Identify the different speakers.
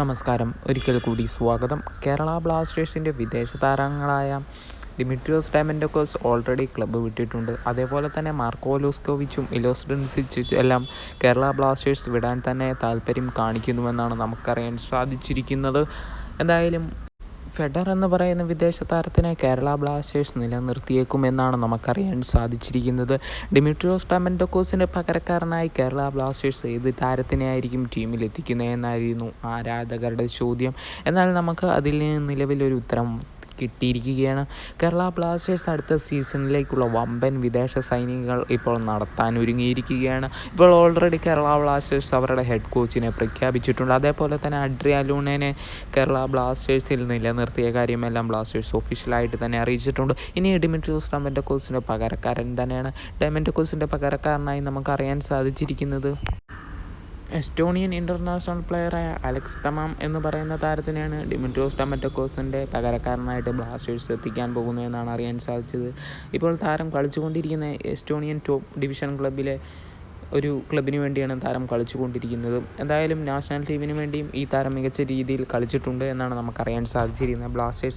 Speaker 1: നമസ്കാരം. ഒരിക്കൽ കൂടി സ്വാഗതം. കേരള ബ്ലാസ്റ്റേഴ്സിന്റെ വിദേശ താരങ്ങളായ ഡിമിട്രിയോസ് ഡയമൻഡോക്കോസ് ഓൾറെഡി ക്ലബ്ബ് വിട്ടിട്ടുണ്ട്. അതേപോലെ തന്നെ മാർക്കോ ലൂസ്കോവിച്ചും ഇലോസ്ഡൻസിച്ചും എല്ലാം കേരള ബ്ലാസ്റ്റേഴ്സ് വിടാൻ തന്നെ താല്പര്യം കാണിക്കുന്നുവെന്നാണ് നമുക്കറിയാൻ സാധിച്ചിരിക്കുന്നത്. എന്തായാലും ഫെഡർ എന്ന് പറയുന്ന വിദേശ താരത്തിനെ കേരള ബ്ലാസ്റ്റേഴ്സ് നിലനിർത്തിയേക്കുമെന്നാണ് നമുക്കറിയാൻ സാധിച്ചിരിക്കുന്നത്. ഡിമിട്രിയോസ് ടമൻഡോക്കോസിന്റെ പകരക്കാരനായി കേരള ബ്ലാസ്റ്റേഴ്സ് ഏത് താരത്തിനെയായിരിക്കും ടീമിൽ എത്തിക്കുന്നതെന്നായിരുന്നു ആരാധകരുടെ ചോദ്യം. എന്നാൽ നമുക്ക് അതിൽ നിലവിലൊരു ഉത്തരം കിട്ടിയിരിക്കുകയാണ്. കേരള ബ്ലാസ്റ്റേഴ്സ് അടുത്ത സീസണിലേക്കുള്ള വമ്പൻ വിദേശ സൈനികൾ ഇപ്പോൾ നടത്താൻ ഒരുങ്ങിയിരിക്കുകയാണ്. ഇപ്പോൾ ഓൾറെഡി കേരള ബ്ലാസ്റ്റേഴ്സ് അവരുടെ ഹെഡ് കോച്ചിനെ പ്രഖ്യാപിച്ചിട്ടുണ്ട്. അതേപോലെ തന്നെ അഡ്രിയ ലൂണേനെ കേരള ബ്ലാസ്റ്റേഴ്സിൽ നിലനിർത്തിയ കാര്യമെല്ലാം ബ്ലാസ്റ്റേഴ്സ് ഒഫീഷ്യലായിട്ട് തന്നെ അറിയിച്ചിട്ടുണ്ട്. ഇനി ഡിമിട്രിയോസ് ഡെമൻഡക്കോസിന്റെ പകരക്കാരൻ തന്നെയാണ്. ഡെമൻഡക്കോസിന്റെ പകരക്കാരനായി നമുക്കറിയാൻ സാധിച്ചിരിക്കുന്നത് എസ്റ്റോണിയൻ ഇന്റർനാഷണൽ പ്ലെയറായ അലക്സ് തമാം എന്ന് പറയുന്ന താരത്തിനെയാണ് ഡിമിട്രോസ് ഡമറ്റക്കോസിന്റെ പകരക്കാരനായിട്ട് ബ്ലാസ്റ്റേഴ്സ് എത്തിക്കാൻ പോകുന്നതെന്നാണ് അറിയാൻ സാധിച്ചത്. ഇപ്പോൾ താരം കളിച്ചുകൊണ്ടിരിക്കുന്ന എസ്റ്റോണിയൻ ടോപ്പ് ഡിവിഷൻ ക്ലബിലെ ഒരു ക്ലബിന് വേണ്ടിയാണ് താരം കളിച്ചുകൊണ്ടിരിക്കുന്നത്. എന്തായാലും നാഷണൽ ടീമിന് വേണ്ടിയും ഈ താരം മികച്ച രീതിയിൽ കളിച്ചിട്ടുണ്ട് എന്നാണ് നമുക്കറിയാൻ സാധിച്ചിരിക്കുന്നത്. ബ്ലാസ്റ്റേഴ്സ്